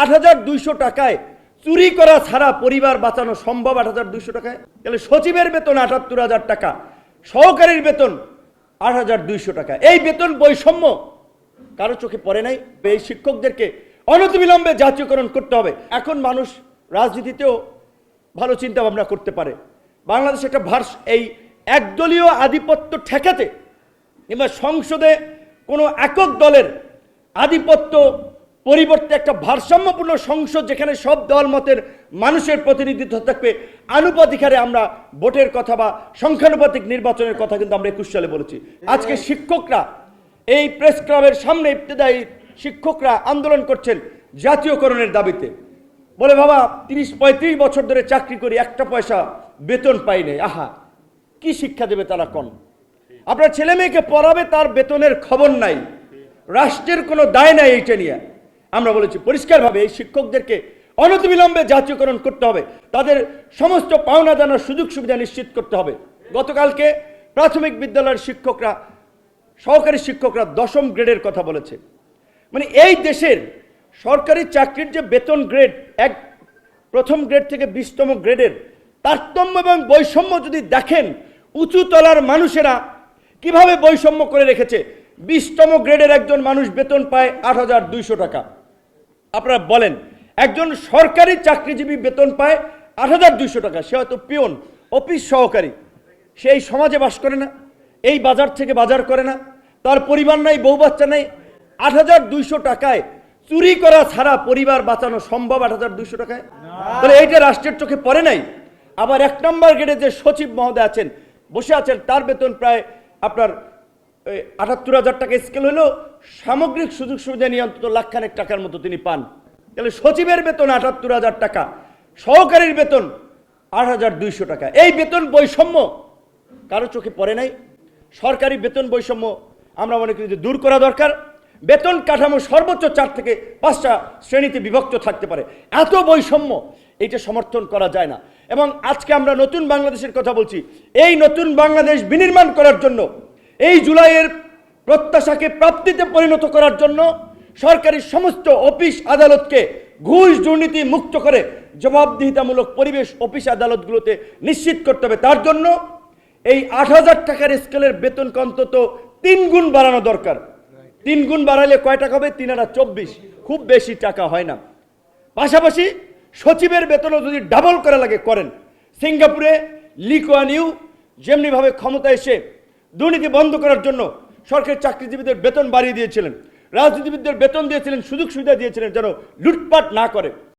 আট হাজার দুইশো টাকায় চুরি করা ছাড়া পরিবার বাঁচানো সম্ভব আট হাজার দুইশো টাকায়? তাহলে সচিবের বেতন আটাত্তর হাজার টাকা, সহকারীর বেতন আট হাজার দুইশো টাকা। এই বেতন বৈষম্য কারও চোখে পড়ে নাই? এই শিক্ষকদেরকে অনতিবিলম্বে জাতীয়করণ করতে হবে। এখন মানুষ রাজনীতিতেও ভালো চিন্তা ভাবনা করতে পারে। বাংলাদেশ একটা ভার্স, এই একদলীয় আধিপত্য ঠেকাতে কিংবা সংসদে কোনো একক দলের আধিপত্য পরিবর্তে একটা ভারসাম্যপূর্ণ সংসদ যেখানে সব দল মতের মানুষের প্রতিনিধিত্ব থাকবে আনুপাতিক হারে আমরা ভোটের কথা বা সংখ্যানুপাতিক নির্বাচনের কথা কিন্তু আমরা একুশ সালে বলেছি। আজকে শিক্ষকরা, এই প্রেস ক্লাবের সামনে ইবতদায়ী শিক্ষকরা আন্দোলন করছেন জাতীয়করণের দাবিতে। বলে বাবা, তিরিশ, পঁয়ত্রিশ বছর ধরে চাকরি করি, একটা পয়সা বেতন পাই নাই। আহা, কি শিক্ষা দেবে তারা কোন? আপনার ছেলে মেয়েকে পড়াবে, তার বেতনের খবর নাই। রাষ্ট্রের কোনো দায় নাই এইটা নিয়ে। আমরা বলেছি, পরিষ্কারভাবে এই শিক্ষকদেরকে অনতিবিলম্বে জাতীয়করণ করতে হবে। তাদের সমস্ত পাওনা জানার সুযোগ সুবিধা নিশ্চিত করতে হবে। গতকালকে প্রাথমিক বিদ্যালয়ের শিক্ষকরা, সহকারী শিক্ষকরা দশম গ্রেডের কথা বলেছে। মানে এই দেশের সরকারি চাকরির যে বেতন গ্রেড, এক প্রথম গ্রেড থেকে বিশতম গ্রেডের তারতম্য এবং বৈষম্য যদি দেখেন, উঁচু তলার মানুষেরা কীভাবে বৈষম্য করে রেখেছে? বিশতম গ্রেডের একজন মানুষ বেতন পায় আট হাজার দুইশো টাকা। আপনারা বলেন একজন সরকারি চাকরিজীবী বেতন পায় আট হাজার দুইশো টাকা সে হয়তো পিয়ন অফিস সহকারী। সে এই সমাজে বাস করে না এই বাজার থেকে বাজার করে না তার পরিবার নাই বউ বাচ্চা নেই আট হাজার দুইশো টাকায় চুরি করা ছাড়া পরিবার বাঁচানো সম্ভব আট হাজার দুইশো টাকায়? তাহলে এইটা রাষ্ট্রের চোখে পড়ে নাই? আবার এক নম্বর গেটে যে সচিব মহোদয় আছেন বসে আছেন তার বেতন প্রায় আপনার আটাত্তর হাজার টাকা স্কেল হলেও সামগ্রিক সুযোগ সুবিধা নিয়ে অন্তত লাখখানেক টাকার মতো তিনি পান। তাহলে সচিবের বেতন আটাত্তর হাজার টাকা, সহকারীর বেতন আট হাজার দুইশো টাকা। এই বেতন বৈষম্য কারও চোখে পড়ে নাই। সরকারি বেতন বৈষম্য আমরা মনে করি যে দূর করা দরকার। বেতন কাঠামো সর্বোচ্চ চার থেকে পাঁচটা শ্রেণীতে বিভক্ত থাকতে পারে। এত বৈষম্য, এইটা সমর্থন করা যায় না। এবং আজকে আমরা নতুন বাংলাদেশের কথা বলছি। এই নতুন বাংলাদেশ বিনির্মাণ করার জন্য এই জুলাইয়ের প্রত্যাশাকে প্রাপ্তিতে পরিণত করার জন্য সরকারি সমস্ত অফিস আদালতকে ঘুষ দুর্নীতি মুক্ত করে জবাবদিহিতামূলক পরিবেশ অফিস আদালতগুলোতে নিশ্চিত করতে হবে। তার জন্য এই আট হাজার টাকার স্কেলের বেতনকে অন্তত তিন গুণ বাড়ানো দরকার। তিন গুণ বাড়ালে কয় টাকা হবে? তিন হাজার চব্বিশ। খুব বেশি টাকা হয় না। পাশাপাশি সচিবের বেতনও যদি ডাবল করা লাগে করেন। সিঙ্গাপুরে লিকোয়ান ইউ যেমনিভাবে ক্ষমতা এসে দুর্নীতি বন্ধ করার জন্য সরকারি চাকরিজীবীদের বেতন বাড়িয়ে দিয়েছিলেন। রাজনীতিবিদদের বেতন দিয়েছিলেন সুযোগ সুবিধা দিয়েছিলেন যেন লুটপাট না করে।